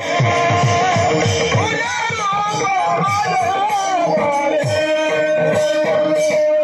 Oh, yeah.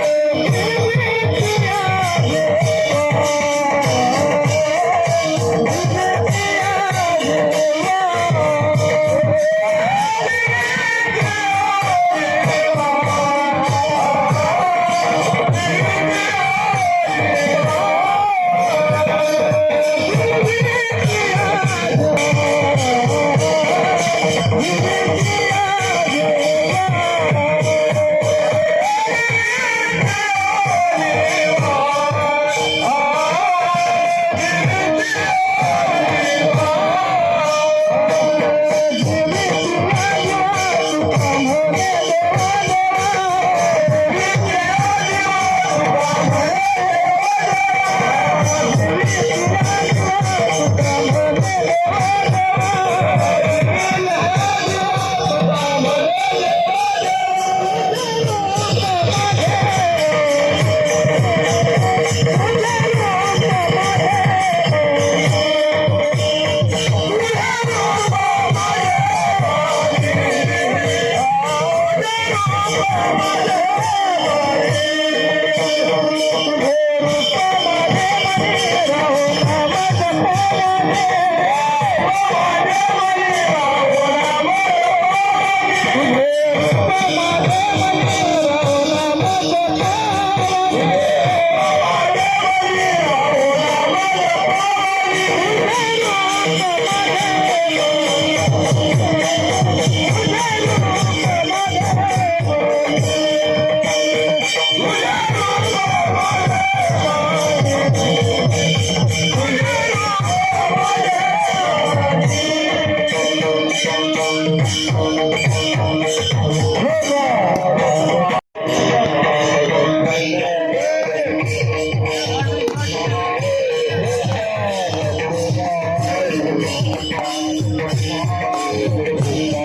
Oh,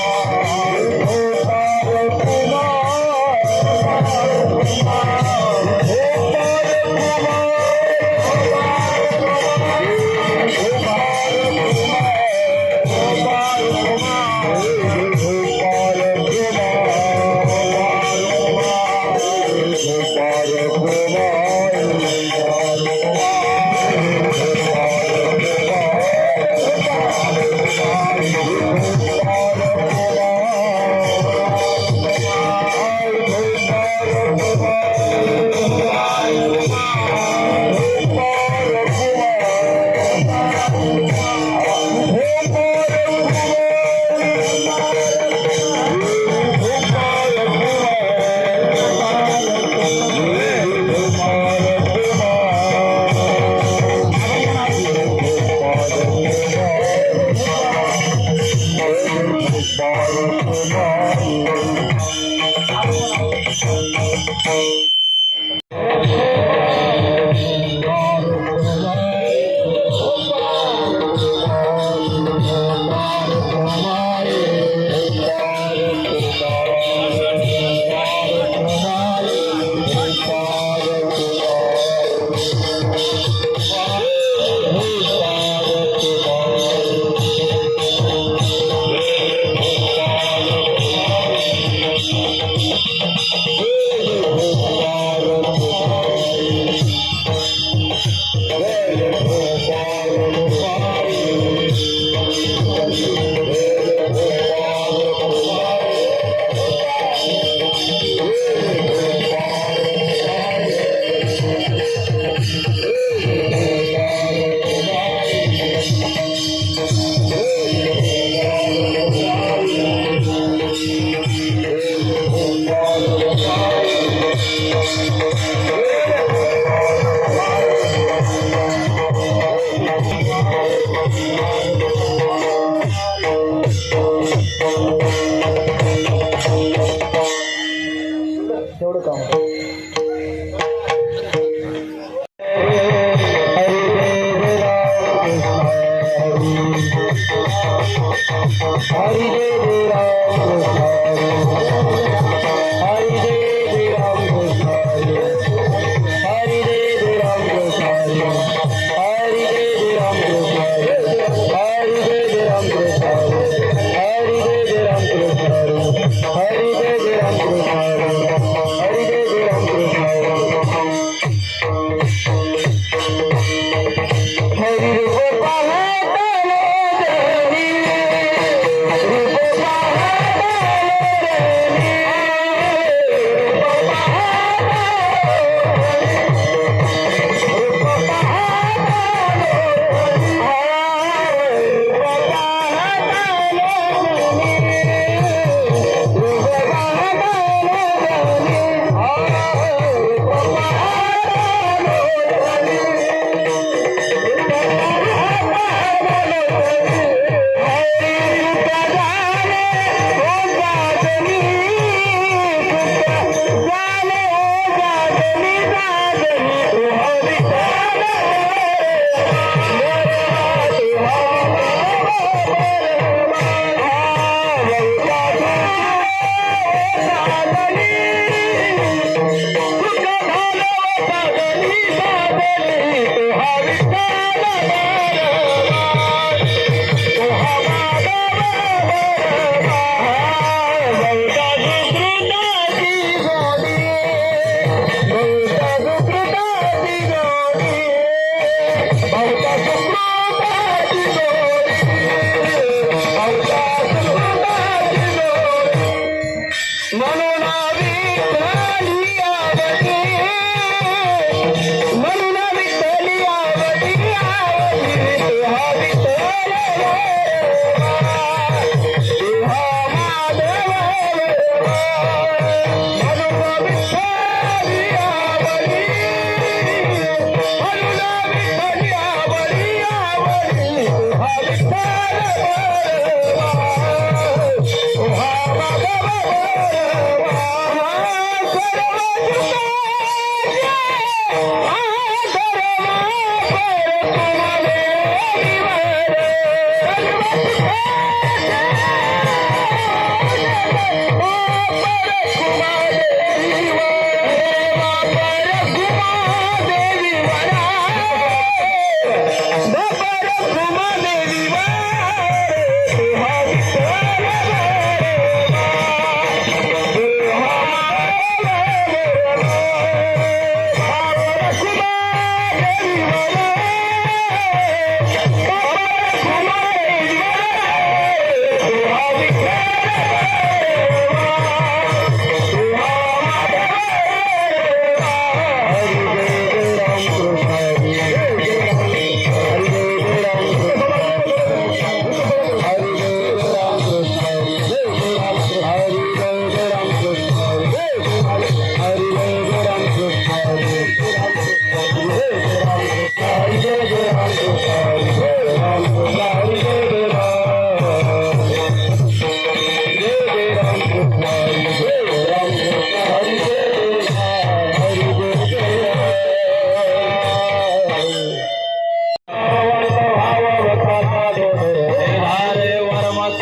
Oh.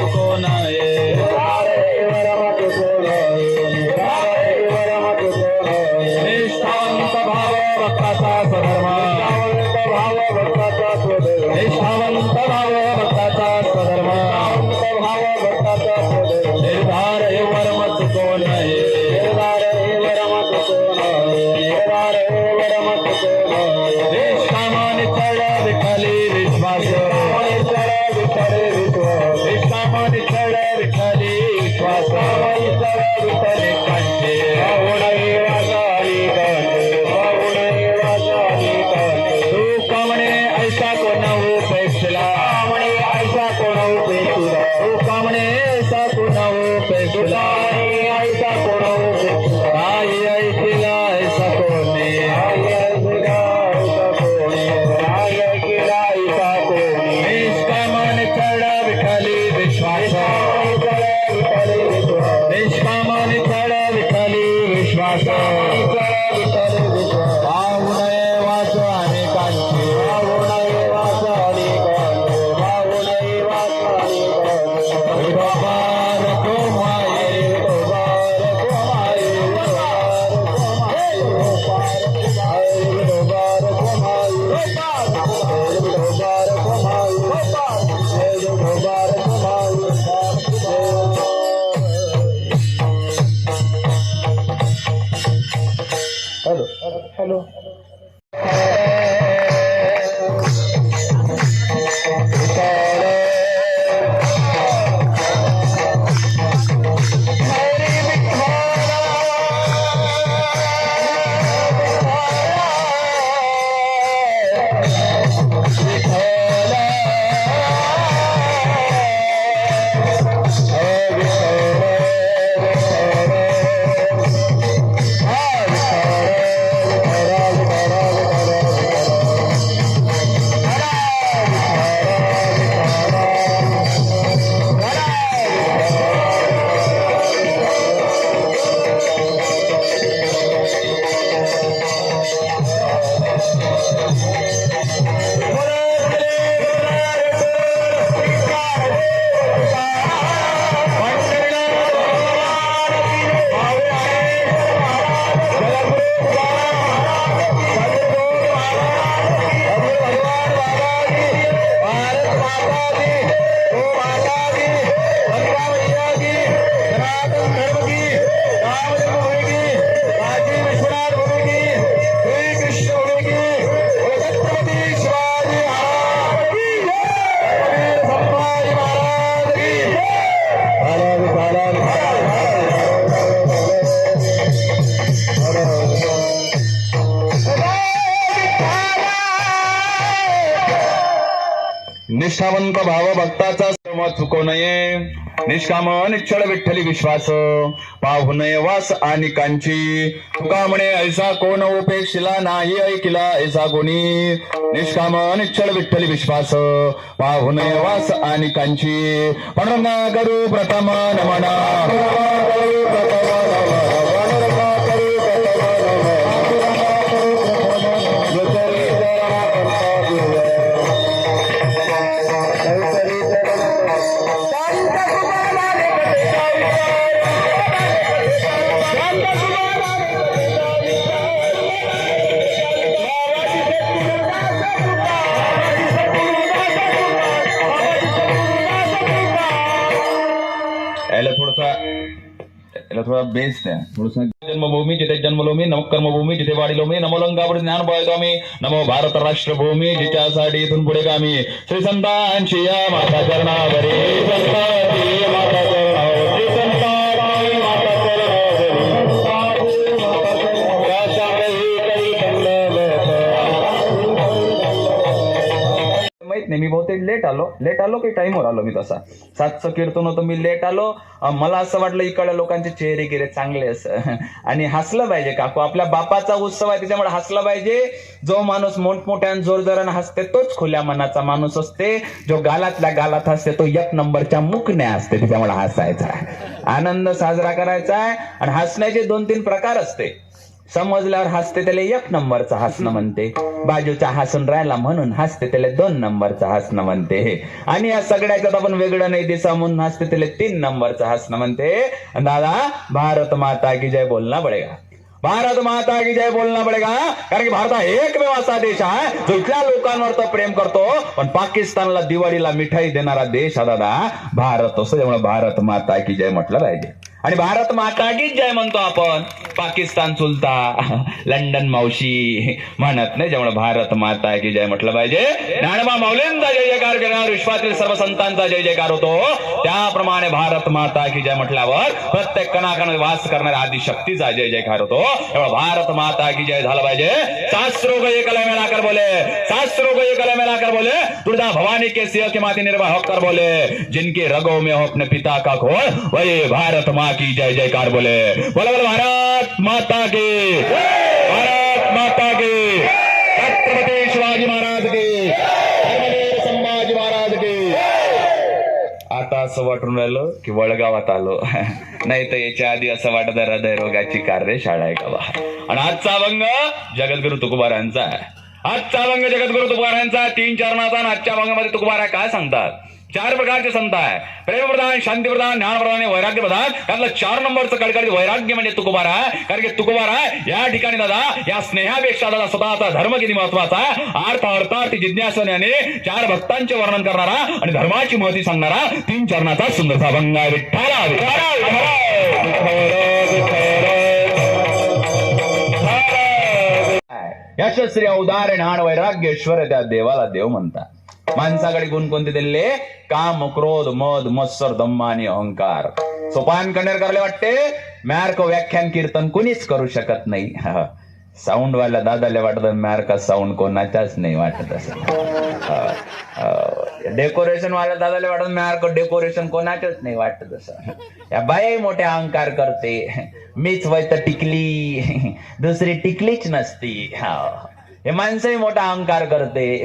Oh no. अनंत भाव भक्ताचा संवाद चुकव नये. निष्काम निश्चळ विठ्ठली विश्वास. पाहू नये वास आणि कांची. तुका म्हणे ऐसा कोण उपेक्षिला नाही ऐकिला ऐसा कोणी. निष्काम निश्चळ विठ्ठली विश्वास. पाहू नये वास आणि कांची. पण करू प्रथम नमना. करू प्रथम थोडासा याला थोडा बेस द्या. थोडासा जन्मभूमी जिथे जन्मलोमी नम कर्मभूमी जिथे वाढिलोमी नमो लंकावर ज्ञान मी नमो भारत राष्ट्रभूमी जिच्यासाठी इथून पुढे गामी. श्री संतांची माता चरणावरी. माता नाही मी बहुतेक लेट आलो. लेट आलो की टाइमवर आलो मी तसा. सातचं कीर्तन होतं मी लेट आलो. मला असं वाटलं इकडल्या लोकांचे चेहरे गिरे चांगले असं. आणि हसलं पाहिजे काकू. आपल्या बापाचा उत्सव आहे त्याच्यामुळे हसलं पाहिजे. जो माणूस मोठमोठ्या जोरजोरानं हसते तोच खुल्या मनाचा माणूस असते. जो गालातल्या गालात हसते तो एक नंबरच्या मुकण्या असते. त्याच्यामुळे हसायचा. आहे आनंद साजरा करायचा आहे. आणि हसण्याचे दोन तीन प्रकार असते. समजल्यावर हसते त्याला एक नंबरचं हसणं म्हणते. बाजूचा हसून राहिला म्हणून हसते त्याला दोन नंबरचं हसणं म्हणते. आणि या सगळ्याच्यात आपण वेगळं नाही दिसा म्हणून हसते त्याला तीन नंबरचं हसणं म्हणते. दादा भारत माता की जय बोलना पडेगा भारत माता की जय बोलना पडेगा कारण की भारत हा एकमेव असा देश आहे जो इथल्या लोकांवर तर प्रेम करतो पण पाकिस्तानला दिवाळीला मिठाई देणारा देश हा दादा भारत. असं त्यामुळे भारत माता की जय म्हटलं पाहिजे. आणि भारत माता की जय म्हणतो आपण. पाकिस्तान चुलता लंडन मावशी म्हणत नाही त्यामुळे भारत माता की जय म्हटलं पाहिजे. ज्ञानबा माऊलींचा जय जयकार करणार विश्वातील सर्व संतांचा जय जयकार होतो. त्याप्रमाणे भारत माता की जय म्हटल्यावर प्रत्येक कणाकण वास करणाऱ्या आदिशक्तीचा जय जयकार होतो. त्यामुळे भारत माता की जय झालं पाहिजे. शास्त्रों को ये कला मिलाकर शस्त्रों को ये गले में लाकर बोले दुर्गा भवानी के सिंह के माती निर्वाह होकर बोले जिनके रगों में हो अपने पिता का खोल वही भारत माँ की जय जयकार बोले। बोले बोले भारत माता की भारत माता की छत्रपति शिवाजी महाराज की संभाजी महाराज की। आता असं वाटून राहिलं की वळगावात आलो. नाही तर याच्या आधी असं वाटत हृदयरोगाची कार्यशाळा आहे का बा आणि आजचा अभंग जगद्गुरु तुकोबारांचा आहे. आजचा अभंग जगद्गुरु तुकारांचा तीन चरणाचा आजच्या अभंगामध्ये आहे काय सांगतात? चार प्रकारचे संत आहे. प्रेमप्रधान शांतीप्रधान ज्ञानप्रधान आणि वैराग्य प्रधान त्यातलं चार नंबरचं कडकडीत वैराग्य म्हणजे तुकोबारा आहे. कारण की तुकोबारा या ठिकाणी दादा या स्नेहापेक्षा दादा स्वतःचा धर्म किती महत्त्वाचा अर्थ अर्थार्थ जिज्ञासने चार भक्तांचे वर्णन करणारा आणि धर्माची महती सांगणारा तीन चरणाचा सुंदरसा भंग आहे. विठ्ठला. यशस्वी उदाहरण आणि वैराग्येश्वर त्या देवाला देव म्हणतात माणसाकडे गुण कोणते दिले काम क्रोध मद मत्सर दम्म आणि अहंकार सोपान करले वाटते मॅर्क व्याख्यान कीर्तन कोणीच करू शकत नाही साऊंड वाला दादाला वाटत मॅर्क साऊंड कोणाच्याच नाही वाटत असं डेकोरेशन वाला दादाला वाटत मॅर्क डेकोरेशन कोणाच्याच नाही वाटत असं. या बाई मोठ्या अहंकार करते. मीच वय तर टिकली. दुसरी टिकलीच नसती. हा. हे माणसंही मोठा अहंकार करते.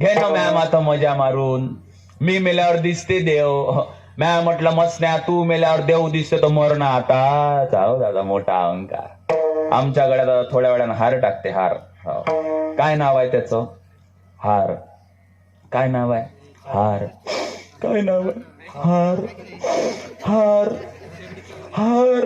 घे ना मॅ माथा मजा मारून. मी मेल्यावर दिसते देव. मॅ म्हटलं मसण्या तू मेल्यावर देव दिसते तो मरण आता. जाऊ दादा मोठा अहंकार. आमच्याकडे दादा थोड्या वेळानं हार टाकते हार. हो. काय नाव आहे त्याचं? हार. काय नाव आहे? हार काय नाव हार हार हार.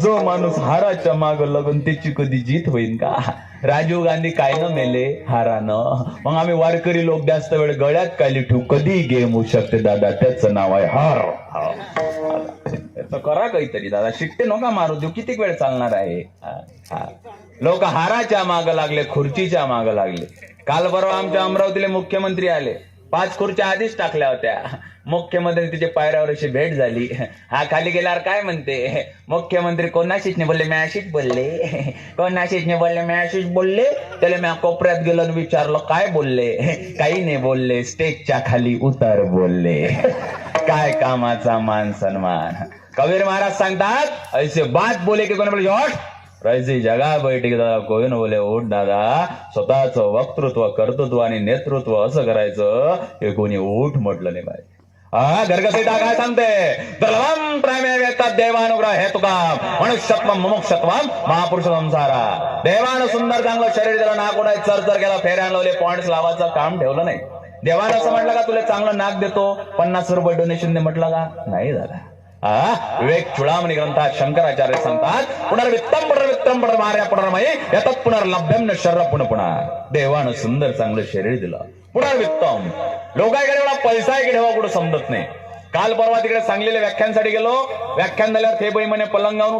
जो माणूस हाराच्या माग लगून त्याची कधी जीत होईल का? राजीव गांधी काय न मेले हारानं? मग आम्ही वारकरी लोक जास्त वेळ गळ्यात काली ठेवू कधी गेम होऊ शकते दादा. त्याचं नाव आहे हार. करा काहीतरी दादा. शिट्टे नका मारू देऊ. किती वेळ चालणार आहे? लोक हाराच्या माग लागले खुर्चीच्या माग लागले. काल परवा आमच्या अमरावतीले मुख्यमंत्री आले. पाच खुर्च्या आधीच टाकल्या होत्या. मुख्यमंत्री तिच्या पायऱ्यावर अशी भेट झाली. हा खाली गेल्यावर काय म्हणते? मुख्यमंत्री कोणाशीच नाही बोलले मॅशीच बोलले. कोणाशीच नाही बोलले मॅशीच बोलले. त्याला मी कोपऱ्यात गेलो आणि विचारलं काय बोलले? काही नाही बोलले. स्टेजच्या खाली उतर बोलले. काय कामाचा मान सन्मान कबीर महाराज सांगतात ऐसे बात बोले की कोणी बोले "हट!" जगा बैठक दादा कोण बोले उठ दादा स्वतःच वक्तृत्व कर्तृत्व आणि नेतृत्व असं करायचं हे कोणी उठ म्हटलं नाही पाहिजे हा गर्गसीता काय सांगते दलवम प्रेमेतात देवानुग्रह हे तुका मनुष्यत्व मुमुक्षत्वम महापुरुष संसारा देवानं सुंदर चांगलं शरीर दिलं नाक उडाय चर चर गेला फेऱ्या लावले पॉइंट लावायचं काम ठेवलं नाही देवानं असं म्हटलं का तुला चांगलं नाक देतो पन्नास रुपये डोनेशन दे म्हटलं का नाही झाला विवेक चुडामणी ग्रंथात शंकराचार्य सांगतात पुनर्वित्तम पुनर्वित्तम पुनर्मार्या पुनर्मये यातच पुनर्लभ्यम न शर्र पुन्हा पुन्हा देवानं सुंदर चांगलं शरीर दिलं पुनर्वित्तम लोकांकडे एवढा पैसा आहे की ठेवा कुठं समजत नाही काल परवा तिकडे सांगलेल्या व्याख्यानसाठी गेलो व्याख्यान झाल्यावर ते बाई म्हणे पलंगावरून